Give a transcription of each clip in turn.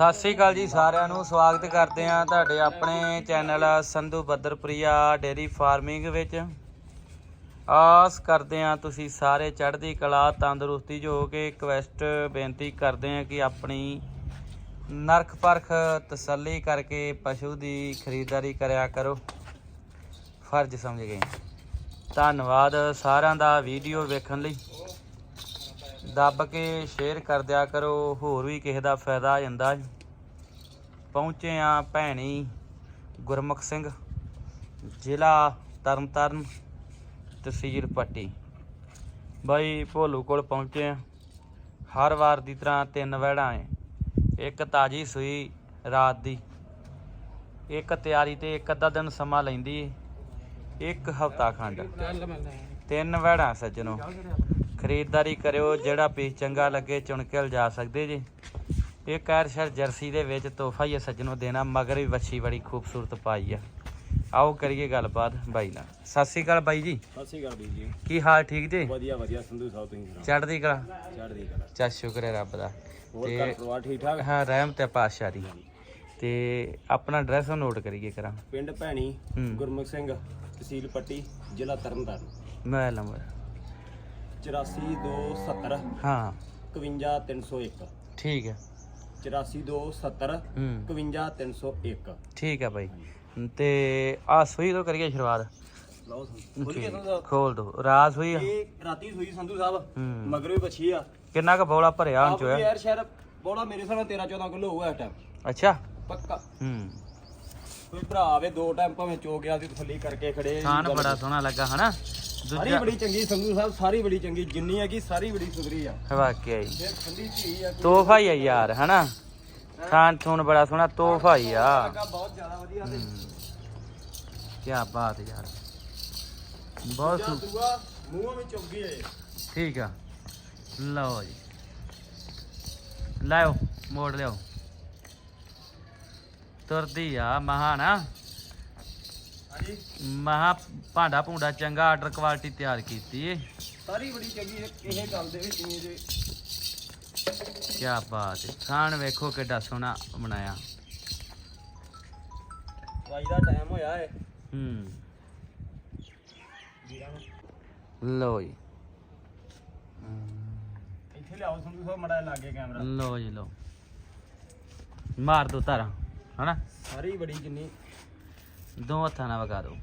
ਸਤਿ ਸ੍ਰੀ ਅਕਾਲ ਜੀ ਸਾਰਿਆਂ ਨੂੰ, ਸਵਾਗਤ ਕਰਦੇ ਹਾਂ ਤੁਹਾਡੇ ਆਪਣੇ channel Sandhu Badarpriya dairy farming ਵਿੱਚ। ਆਸ ਕਰਦੇ ਹਾਂ ਤੁਸੀਂ ਸਾਰੇ ਚੜ੍ਹਦੀ ਕਲਾ, ਤੰਦਰੁਸਤੀ ਜੋ ਹੋ ਕੇ ਰਿਕਵੈਸਟ ਬੇਨਤੀ ਕਰਦੇ ਹਾਂ ਕਿ ਆਪਣੀ ਨਰਖ ਪਰਖ ਤਸੱਲੀ ਕਰਕੇ ਪਸ਼ੂ ਦੀ ਖਰੀਦਦਾਰੀ ਕਰਿਆ ਕਰੋ। ਫਰਜ਼ ਸਮਝ ਗਏ। ਧੰਨਵਾਦ ਸਾਰਿਆਂ ਦਾ ਵੀਡੀਓ ਵੇਖਣ ਲਈ। ਦੱਬ ਕੇ ਸ਼ੇਅਰ ਕਰ ਦਿਆ ਕਰੋ ਹੋਰ ਵੀ ਕਿਸੇ ਦਾ ਫਾਇਦਾ ਆ ਜਾਂਦਾ ਜੀ। ਪਹੁੰਚੇ ਆ ਭੈਣੀ ਗੁਰਮੁਖ ਸਿੰਘ ਜ਼ਿਲ੍ਹਾ ਤਰਨਤਾਰਨ ਤਹਿਸੀਲ ਪੱਟੀ। ਬਾਈ ਭੋਲੂ ਕੋਲ ਪਹੁੰਚੇ ਆ ਹਰ ਵਾਰ ਦੀ ਤਰ੍ਹਾਂ ਤਿੰਨ ਵਹਿੜਾਂ ਏ ਇੱਕ ਤਾਜੀ ਸੂਈ ਰਾਤ ਦੀ। ਇੱਕ ਤਿਆਰੀ ਤੇ ਇੱਕ ਅੱਧਾ ਦਿਨ ਸਮਾਂ ਲੈਂਦੀ ਇੱਕ ਹਫਤਾ ਖੰਡ। ਤਿੰਨ ਵਹਿੜਾਂ ਸੱਜਣੋ। ਖਰੀਦਦਾਰੀ ਕਰਿਓ ਜਿਹੜਾ ਪੀਸ ਚੰਗਾ ਲੱਗੇ ਚੁਣ ਕੇ ਲਿਜਾ ਸਕਦੇ ਜੀ। ਇਹ ਕੈਰਸ਼ਰ ਜਰਸੀ ਦੇ ਵਿੱਚ ਤੋਹਫਾ ਹੀ ਸੱਜਣੋ ਦੇਣਾ ਮਗਰ ਵੀ ਵੱਛੀ ਬੜੀ ਖੂਬਸੂਰਤ ਪਾਈ ਆ। ਆਓ ਕਰੀਏ ਗੱਲਬਾਤ ਬਾਈ ਨਾਲ। ਸਤਿ ਸ੍ਰੀ ਅਕਾਲ ਬਾਈ ਜੀ। ਸਤਿ ਸ਼੍ਰੀ ਅਕਾਲ ਜੀ। ਕੀ ਹਾਲ ਠੀਕ ਜੀ? ਵਧੀਆ ਵਧੀਆ ਸੰਧੂ ਸਾਹਿਬ ਤੁਸੀਂ ਸੁਣਾਓ? ਚੜ੍ਹਦੀ ਕਲਾ? ਚੜ੍ਹਦੀ ਕਲਾ। ਚਾ ਸ਼ੁਕਰ ਹੈ ਰੱਬ ਦਾ। ਹੋਰ ਤੇ- ਘਰ ਪਰਿਵਾਰ ਠੀਕ ਠਾਕ? ਹਾਂ ਰਹਿਮਤ ਹੈ ਪਾਤਸ਼ਾਹ। ਦੀ ਤੇ ਆਪਣਾ ਐਡਰੈਸ ਨੋਟ ਕਰੀਏ ਕਰਾਂ। ਪਿੰਡ ਭੈਣੀ। ਗੁਰਮੁਖ ਸਿੰਘ ਤਹਿਸੀਲ ਪੱਟੀ ਜ਼ਿਲ੍ਹਾ ਤਰਨਤਾਰਨ। Mobile number. 84270 ਹਾਂ। 51301 ਠੀਕ ਹੈ। 84270 ਹੂੰ। 51301 ਠੀਕ ਹੈ ਤੇ ਆ ਸੂਈ ਤੋਂ ਕਰੀਏ ਸ਼ੁਰੂਆਤ। ਲਓ ਸੰਧੂ ਖੋਲੀਏ ਸੰਧੂ ਸਾਹਿਬ। ਖੋਲ ਦੋ। ਰਾਤ ਸੂਈ ਆ। ਇਹ ਰਾਤੀ ਸੂਈ ਸੰਧੂ ਸਾਹਿਬ। ਹੂੰ। ਮਗਰ ਵੀ ਬੱਚੀ ਆ। ਕਿੰਨਾ ਕੁ ਬੋਲਾ ਭਰਿਆ ਆਪ ਹੁਣ ਵੀ ਚੋਇਆ? ਯਾਰ ਸ਼ਹਿਰ ਬੋੜਾ ਮੇਰੇ ਹਿਸਾਬ ਨਾਲ 13 14 ਕਿਲੋ ਹੋਊਗਾ ਇਸ ਟਾਈਮ ਅੱਛਾ। ਪੱਕਾ। ਹੂੰ। ਕੋਈ ਭਰਾ ਆਵੇ ਦੋ ਟਾਈਮ ਭਾਵੇਂ ਚੋ ਗਿਆ ਦੀ ਥੱਲੀ ਕਰਕੇ ਖੜੇ। ਖਾਣ ਬੜਾ ਸੋਹਣਾ ਲੱਗਾ ਹਨਾ? ਸਾਰੀ ਦੂਜਾ ਬੜੀ ਚੰਗੀ ਸੰਧੂ ਸਾਹਿਬ ਸਾਰੀ ਬੜੀ ਚੰਗੀ ਜਿੰਨੀ ਹੈਗੀ ਸਾਰੀ ਬੜੀ ਸੁਧਰੀ ਆ। ਵਾਕਿਆ ਹੀ। ਫਿਰ ਠੰਡੀ ਧੀ ਆ ਤੋਹਫਾ ਹੀ ਆ ਯਾਰ ਹਨਾ? ਖਾਣ ਥੂਣ ਬੜਾ ਸੋਹਣਾ ਤੋਹਫਾ ਹੀ ਆ। ਲੱਗਾ ਬਹੁਤ ਜ਼ਿਆਦਾ ਵਧੀਆ ਤੇ। ਕੀ ਬਾਤ ਯਾਰ। ਬਹੁਤ ਜਾਂ ਸੂ- ਦੂਆ ਮੂੰਹ ਵਿੱਚ ਚੁੱਗੀ ਏ। ਠੀਕ ਆ। ਲਓ ਜੀ। ਲਾਓ ਮੋੜ ਲਿਓ ਤੁਰਦੀ ਆ ਮਹਾ ਨਾ ਹਾਂਜੀ ਮਹਾ ਭਾਂਡਾ ਭੂੰਡਾ ਚੰਗਾ ਆਰਡਰ ਕੁਆਲਿਟੀ ਤਿਆਰ ਕੀਤੀ ਏ। ਸਾਰੀ ਬੜੀ ਚੰਗੀ ਇਹ- ਗੱਲ ਦੇ ਵਿੱਚ ਨਹੀਂ ਜੇ। ਕੀ ਬਾਤ ਹੈ ਖਾਣ ਵੇਖੋ ਕਿੱਡਾ ਸੋਹਣਾ ਬਣਾਇਆ। ਵਾਈ ਦਾ ਟਾਈਮ ਹੋਇਆ ਏ। ਹੂੰ। ਲਓ ਜੀ। ਇੱਥੇ ਲਿਆਓ ਸੰਧੂ ਸਾਹਿਬ ਮੜਾ ਲਾਗੇ ਕੈਮਰਾ। ਲਓ ਜੀ ਲਓ। ਮਾਰ ਦੋ ਤਾਰਾ ਹਨਾ? ਸਾਰੀ ਬੜੀ ਜਿੰਨੀ ਦੋ ਹੱਥਾਂ ਨਾਲ ਵਗਾ ਦੋ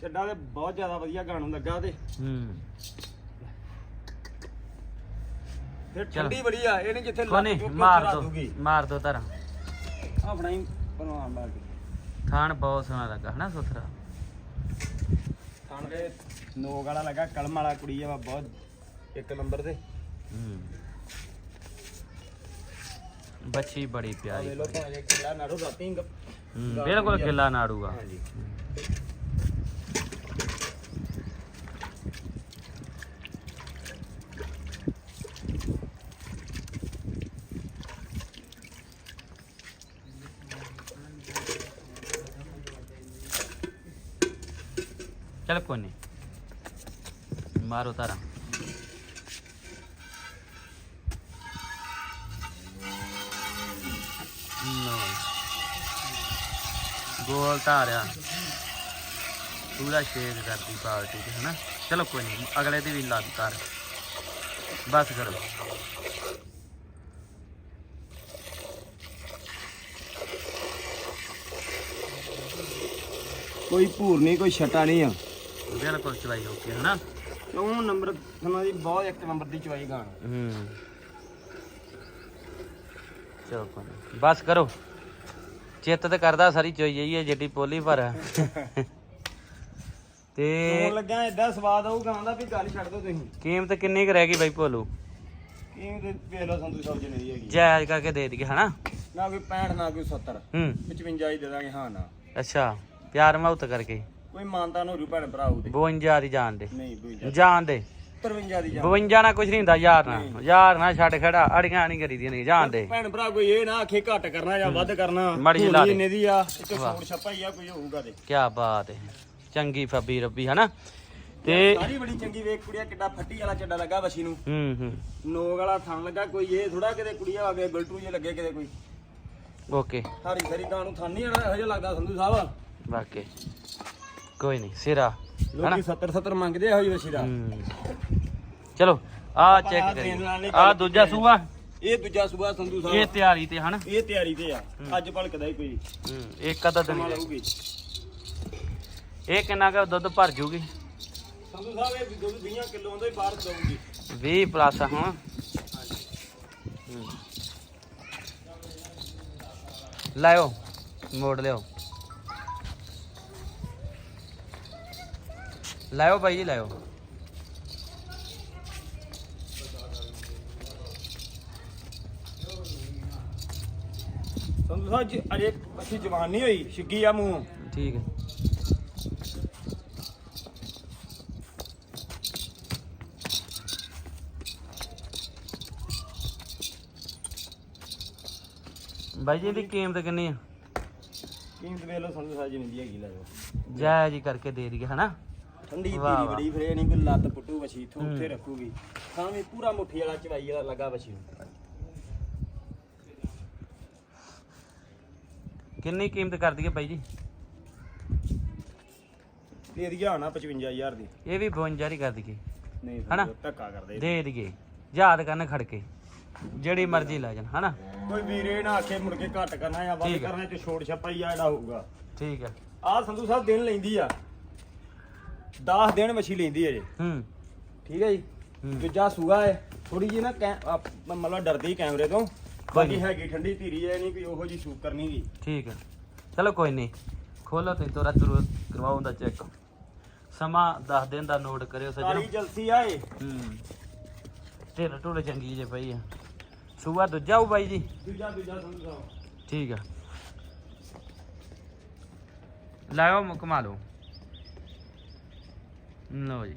ਚੱਡਾ ਤੇ ਬਹੁਤ ਜ਼ਿਆਦਾ ਵਧੀਆ ਗਾਣ ਲੱਗਾ ਤੇ ਹੂੰ। ਫਿਰ। ਠੰਡੀ ਬੜੀ ਆ ਇਹ ਨਹੀਂ ਜਿੱਥੇ ਕੋਨੇ ਮਾਰ ਦੋ। ਮਾਰ ਦੋ ਤਾਰਾ ਆਪਣਾ ਹੀ ਬਣਵਾਉਣ ਲੱਗ ਖਾਣ ਬਹੁਤ ਸੋਹਣਾ ਲੱਗਾ ਹਨਾ ਸੁਥਰਾ? ਖਾਣ ਦੇ ਨੋਕ ਵਾਲਾ ਲੱਗਾ ਕਲਮ ਵਾਲਾ ਕੁੜੀ ਆ ਬਹੁਤ ਇੱਕ ਨੰਬਰ ਤੇ। ਹੂੰ। ਬੱਚੀ ਬੜੀ ਪਿਆਰੀ ਵੇ ਲੋ ਭਾਵੇਂ ਕਿਲਾ ਨਾੜੋ ਰਾਤੀ ਗ- ਹੂੰ, ਬਿਲਕੁਲ ਕਿੱਲਾ ਨਾੜੂਗਾ ਹਾਂਜੀ। ਚਲ ਕੋਈ ਨਹੀਂ ਮਾਰੋ ਤਾਰਾ। ਗੋਲ ਧਾਰਿਆ। ਪੂਰਾ ਸ਼ੇਕ ਕਰਦੀ ਪਾਰਟੀ ਤੇ ਹਨਾ? ਚਲੋ ਕੋਈ ਨਹੀਂ ਅਗਲੇ ਦੀ ਵੀ ਲੱਗ ਕਰ। ਬਸ ਕਰੋ। ਕੋਈ ਭੂਰ ਨਹੀਂ ਕੋਈ ਛਟਾ ਨਹੀਂ ਆ। ਬਿਲਕੁਲ ਚਲਾਈ ਓਕੇ ਹਨਾ? ਕਿਉਂ ਨੰਬਰ ਉਹਨਾਂ ਦੀ ਬਹੁਤ ਇੱਕ ਨੰਬਰ ਦੀ ਚਵਾਈ ਗਾਣ। ਹੂੰ। ਚਲੋ ਕੋਈ। ਬਸ ਕਰੋ। ਚਿੱਤ ਤੇ ਕਰਦਾ ਸਾਰੀ ਚੋਈ ਜਾਈਏ ਜਿੱਡੀ ਪੋਲੀ ਪਰ। ਤੇ ਹੋਣ ਲੱਗਾ ਐਡਾ ਸਵਾਦ ਆਊਗਾ ਆਂਦਾ ਵੀ ਗੱਲ ਛੱਡ ਦੋ ਤੁਸੀਂ। ਕੀਮਤ ਕਿੰਨੀ ਕੁ ਰਹਿ ਗਈ ਬਾਈ ਭੋਲੂ? ਕੀ ਤੇ ਵੇਖ ਲਓ ਸੰਧੂ ਸਾਹਿਬ ਜਿੰਨੀ ਦੀ ਹੈਗੀ। ਜਾਇਜ਼ ਕਰਕੇ ਦੇ ਦਈਏ ਹਨਾ? ਨਾ ਕੋਈ 65 ਨਾ ਕੋਈ 70 ਹੂੰ। 55 ਹੀ ਦੇ ਦਾਂਗੇ ਹਾਂ ਨਾ। ਅੱਛਾ ਪਿਆਰ ਮੌਤ ਕਰਕੇ। ਕੋਈ ਮਾਨਤਾ ਨੂੰ ਭੈਣ ਭਰਾ ਹੋਊ ਤੇ। 52 ਦੀ ਜਾਣ ਦੇ। ਨਹੀਂ 52 ਜਾਣ ਦੇ। 53 ਦੀ ਜਾ 52 ਨਾਲ ਕੁਝ ਨਹੀਂ ਹੁੰਦਾ ਯਾਰ ਨਾਲ। ਯਾਰ ਨਾਲ ਛੱਡ ਖੜਾ ਅੜੀਆਂ ਨਹੀਂ ਕਰੀਦੀਆਂ ਨਹੀਂ ਜਾਣ ਦੇ। ਭੈਣ ਭਰਾ ਕੋਈ ਇਹ ਨਾ ਆਖੇ ਘੱਟ ਕਰਨਾ ਜਾਂ ਵੱਧ ਕਰਨਾ ਮਾੜੀ ਲਾ ਦੇ। ਦੀ ਆ ਇੱਕ। ਸੂਟ ਛੱਪਾ ਹੀ ਆ ਕੋਈ ਹੋਊਗਾ ਤੇ। ਕੀ ਬਾਤ ਹੈ। ਚੰਗੀ ਫੱਬੀ ਰੱਬੀ ਹਨਾ? ਤੇ ਸਾਰੀ ਬੜੀ ਚੰਗੀ ਵੇਖ ਕੁੜੀਆ ਕਿੱਡਾ ਫੱਟੀ ਵਾਲਾ ਚੱਡਾ ਲੱਗਾ ਵਸ਼ੀ ਨੂੰ। ਹੂੰ ਹੂੰ। ਨੋਗ ਵਾਲਾ ਥਣ ਲੱਗਾ ਕੋਈ ਇਹ ਥੋੜਾ ਕਿਤੇ ਕੁੜੀਆ ਆ ਗਏ ਗਲਟੂ ਜੇ ਲੱਗੇ ਕਿਤੇ ਕੋਈ। ਓਕੇ। ਹਰੀ ਸਰੀ ਗਾਂ ਨੂੰ ਥਣ ਨਹੀਂ ਆਣਾ ਹਜੇ ਲੱਗਦਾ ਸੰਧੂ ਸਾਹਿਬ। ਵਾਕੇ। ਕੋਈ ਨਹੀਂ ਸਿਰਾ ਹਨਾ ਲੋਕੀ 70 70 ਮੰਗਦੇ ਆ ਹੋਈ ਵਸ਼ੀ ਦਾ ਹੂੰ। ਚਲੋ ਆ ਚੈੱਕ ਕਰੀਏ। ਆ ਦੂਜਾ ਸੂਆ। ਇਹ ਦੂਜਾ ਸੂਬਾ ਸੰਧੂ ਇਹ ਸਾਹਿਬ ਤਿਆਰੀ ਤੇ ਹਨਾ? ਇਹ ਤਿਆਰੀ ਤੇ ਆ। ਅੱਜ ਭਲਕਦਾ ਹੀ ਕੋਈ। ਹੂੰ ਇੱਕ ਅੱਧਾ ਦਿਨ ਕਮਾ ਹੀ ਲਊਗੀ। ਇਹ ਕਿੰਨਾ ਕੁ ਦੁੱਧ ਭਰ ਜੂਗੀ? ਸੰਧੂ ਸਾਹਿਬ ਇਹ ਦੁੱਧ 20 ਕਿਲੋ ਆਉਂਦਾ ਹੀ ਬਾਹਰ ਦਊਗੀ। 20 ਪਲੱਸ ਹੁਣ। ਹੂੰ। ਲਾਇਓ ਮੋੜ ਲਿਓ ਲਾਇਓ ਭਾਈ ਜੀ ਲਾਇਓ। ਸੰਧੂ ਸਾਹਿਬ ਜੀ ਅਜੇ ਅੱਛੀ ਜਵਾਨ ਨਹੀਂ ਹੋਈ ਛਿੱਗੀ ਆ ਮੂੰਹ। ਠੀਕ ਹੈ। ਬਾਈ ਜੀ ਦੀ ਕੀਮਤ ਕਿੰਨੀ ਆ? ਕੀਮਤ ਵੇਖ ਲਓ ਸੰਧੂ ਸਾਹਿਬ ਜੀ ਨਹੀਂ ਹੈਗੀ ਲੈ ਜਾਓ ਜੈ ਜੀ ਕਰਕੇ ਦੇ ਦਈਏ ਹਨਾ? ਠੰਡੀ ਧੀਰੀ। ਬੜੀ ਫਿਰ ਇਹ ਨਹੀਂ ਕੋਈ ਲੱਤ ਪੁੱਟੂ ਵਛੀ ਇੱਥੋਂ। ਉੱਥੇ ਰੱਖੂਗੀ। ਸਾਵੇਂ ਪੂਰਾ ਮੁੱਠੀ ਵਾਲਾ ਚਵਾਈ ਵਾਲਾ ਲੱਗਾ ਵਛੀ ਕਿੰਨੀ ਕੀਮਤ ਕਰ ਦਈਏ ਬਾਈ ਜੀ? ਦੇ ਦਿਆ ਹਣਾ 55000 ਦੀ। ਇਹ ਵੀ 52 ਹੀ ਕਰ ਦਈਏ। ਨਹੀਂ ਹਨਾ? ਧੱਕਾ ਕਰਦੇ ਦੇ। ਦਈਏ। ਯਾਦ ਕਰਨ ਖੜ ਕੇ ਜਿਹੜੀ ਮਰਜ਼ੀ ਲੈ ਜਾਣ ਹਨਾ? ਕੋਈ ਵੀਰੇ ਨਾ ਆਖੇ ਮੁੜ ਕੇ ਘੱਟ ਕਰਨਾ ਜਾਂ ਵੱਧ ਆ। ਕਰਨਾ ਤੇ ਛੋੜ ਛੱਪਾ ਹੀ ਆ ਜਿਹੜਾ ਹੋਊਗਾ। ਠੀਕ ਹੈ ਆਹ ਸੰਧੂ ਸਾਹਿਬ ਦਿਨ ਲੈਂਦੀ ਆ। 10 ਦਿਨ ਮੱਛੀ ਲੈਂਦੀ ਹੈ ਜੀ। ਹੂੰ। ਠੀਕ ਹੈ ਜੀ। ਦੂਜਾ ਸੂਆ ਹੈ। ਥੋੜੀ ਜੀ ਨਾ ਕੈ- ਆਪ- ਮਤਲਬ ਡਰਦੀ ਕੈਮਰੇ ਤੋਂ। ਬਾਕੀ ਨਹੀਂ। ਹੈਗੀ ਠੰਡੀ ਧੀਰੀ ਹੈ ਨਹੀਂ ਕੋਈ ਉਹੋ ਜੀ ਸ਼ੂਕ ਕਰਨੀ ਗੀ ਠੀਕ ਹੈ। ਚਲੋ ਕੋਈ ਨਹੀਂ। ਖੋਲੋ ਤੇ ਤੋਰਾ ਜ਼ਰੂਰ ਕਰਵਾਓ ਦਾ ਚੈੱਕ। ਸਮਾਂ 10 ਦਿਨ ਦਾ ਨੋਟ ਕਰਿਓ ਕਾਲੀ ਸੱਜਣੋ ਜਲਸੀ ਆ ਇਹ। ਹੂੰ। ਢਿੱਲ ਢੁੱਲ ਚੰਗੀ ਜੇ ਪਈ ਆ। ਸੂਆ ਦੂਜਾ ਉਹ ਬਾਈ ਜੀ? ਦੂਜਾ ਦੂਜਾ ਸਾਹਿਬ ਠੀਕ ਆ। ਲਾਓ ਮੁਕਮਾ ਲਓ ਲਓ ਜੀ।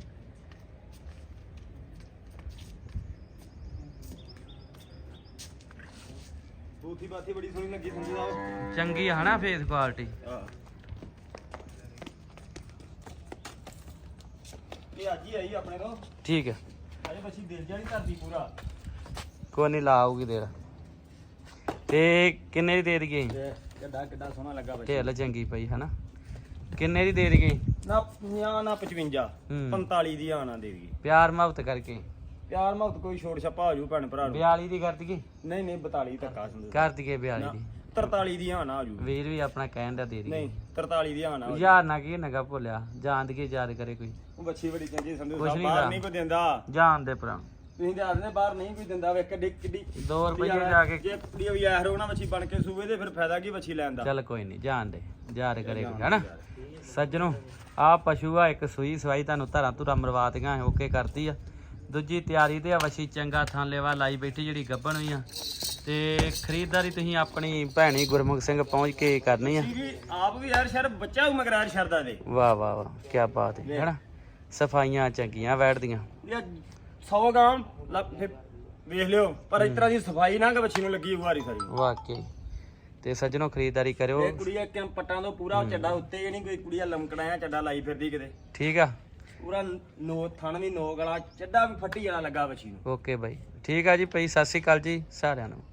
ਬੂਥੀ ਬਾਥੀ ਬੜੀ ਸੋਹਣੀ ਲੱਗੀ ਸੰਧੂ ਸਾਹਿਬ ਚੰਗੀ ਆ ਹਨਾ ਫੇਸ ਕੁਆਲਿਟੀ। ਇਹ ਅੱਜ ਹੀ ਆਈ ਆਪਣੇ ਤੋਂ। ਠੀਕ ਹੈ ਅਜੇ ਬੱਚੀ ਦਿਲ ਜਾਣੀ ਧਰਦੀ ਪੂਰਾ। ਕੋਈ ਨਹੀਂ ਲਾਊਗੀ ਦੇਰ। ਤੇ ਕਿੰਨੇ ਦੀ ਦੇ ਦਈਏ? ਕਿੱਡਾ ਕਿੱਡਾ ਸੋਹਣਾ ਲੱਗਾ ਬੱਚੀ। ਢਿੱਲ ਚੰਗੀ ਪਈ ਹਨਾ। ਕਿੰਨੇ ਦੀ ਦੇ ਦਈਏ? ਨਾ 50 ਨਾ 55 ਹੂੰ। 45 ਦੀ ਆਣਾ ਦੇ ਦੀ ਪਿਆਰ ਮੁਹੱਬਤ ਕਰਕੇ। ਪਿਆਰ ਮੁਹੱਬਤ ਕੋਈ ਛੋੜ ਛੱਪਾ ਹੋ ਜੂ ਭੈਣ ਭਰਾ ਨੂੰ। 42 ਦੀ ਕਰ ਦਈਏ ਨਹੀਂ ਨਹੀਂ 42 ਧੱਕਾ ਸੰਧੂ ਕਰ ਦਈਏ 42 ਦੀ? 43 ਦੀ ਆਣਾ ਜੂ। ਵੀਰ ਵੀ ਆਪਣਾ ਕਹਿਣ ਦਾ ਦੇ ਨਹੀਂ 43 ਦੀ ਆਣਾ ਹੋ ਜੂ। ਯਾਰ ਨਾ ਕੀ ਨਗਾ ਭੁੱਲਿਆ। ਜਾਣ ਦੀ ਯਾਦ ਕਰੇ ਕੋਈ? ਉਹ ਬੱਚੀ ਬੜੀ ਚੰਗੀ ਸੰਧੂ ਕੁਛ ਸਾਹਿਬ ਨਹੀਂ ਬਾਹਰ ਦਾ। ਨਹੀਂ ਕੋਈ ਦਿੰਦਾ। ਜਾਣ ਦੇ ਭਰਾ। ਤੁਸੀਂ ਤੇ ਆਖਦੇ ਬਾਹਰ ਨਹੀਂ ਕੋਈ ਦਿੰਦਾ ਵੇ ਕਿੱਡੀ ਕਿੱਡੀ 2 ਰੁਪਏ ਜਾ ਕੇ ਜੇ ਕੁੜੀ ਵੀ ਆਹਰ ਹੋਣਾ ਬੱਚੀ ਬਣ ਕੇ ਸੂਵੇ ਤੇ ਫਿਰ ਫਾਇਦਾ ਕੀ ਬੱਚੀ ਲੈਣ ਦਾ? ਚੱਲ ਕੋਈ ਨਹੀਂ ਜਾਣ ਦੇ ਯਾਦ ਕਰੇ ਕੋਈ ਹਨਾ? ਸੱਜਣੋ ਆ ਪਸ਼ੂ ਆ ਇੱਕ ਸੂਈ ਸਵਾਈ ਤੁਹਾਨੂੰ ਧਰਾਂ ਧੁਰਾ ਮਰਵਾਤੀਆਂ ਓਕੇ ਕਰਤੀ ਆ। ਦੂਜੀ ਤਿਆਰੀ ਤੇ ਆ ਵਸ਼ੀ ਚੰਗਾ ਥਾਂ ਲੈਵਾ ਲਾਈ ਬੈਠੀ ਜਿਹੜੀ ਗੱਬਣ ਹੋਈ ਆ। ਤੇ ਖਰੀਦਦਾਰੀ ਤੁਸੀਂ ਆਪਣੀ ਭੈਣੀ ਗੁਰਮੁਖ ਸਿੰਘ ਪਹੁੰਚ ਕੇ ਕਰਨੀ ਆ। ਆਪ ਵੀ ਯਾਰ ਸ਼ਰ ਬੱਚਾ ਮਗਰਾਰ ਸ਼ਰਦਾ ਦੇ। ਵਾਹ ਵਾਹ ਵਾਹ ਕੀ ਬਾਤ ਹੈ ਹਨਾ? ਸਫਾਈਆਂ ਚੰਗੀਆਂ ਬੈਠਦੀਆਂ ਇਹ 100 ਗਾਮ ਲੱਭ- ਫਿਰ ਵੇਖ ਲਿਓ। ਪਰ ਇਸ ਤਰ੍ਹਾਂ ਦੀ ਸਫ਼ਾਈ ਨਾ ਕਿ ਬੱਚੀ ਨੂੰ ਲੱਗੀ ਵਾਰੀ ਸਾਰੀ। ਵਾਕਈ। ਤੇ ਸੱਜਣੋ ਖਰੀਦਦਾਰੀ ਕਰਿਓ। ਇਹ ਕੁੜੀਆ ਕਿ ਪੱਟਾਂ ਤੋਂ ਪੂਰਾ ਚੱਡਾ ਉੱਤੇ ਨਹੀਂ ਕੋਈ ਕੁੜੀਆ ਲਮਕਣਾਇਆ ਚੱਡਾ ਲਾਈ ਫਿਰਦੀ ਕਿਤੇ। ਠੀਕ ਆ। ਪੂਰਾ ਨੋ ਥਣ ਵੀ ਨੋਕ ਵਾਲਾ ਚੱਡਾ ਵੀ ਫੱਟੀ ਵਾਲਾ ਲੱਗਾ ਬੱਚੀ ਨੂੰ ਓਕੇ ਬਾਈ। ਠੀਕ ਆ ਜੀ ਭਾਈ ਸਤਿ ਸ਼੍ਰੀ ਅਕਾਲ ਜੀ ਸਾਰਿਆਂ ਨੂੰ।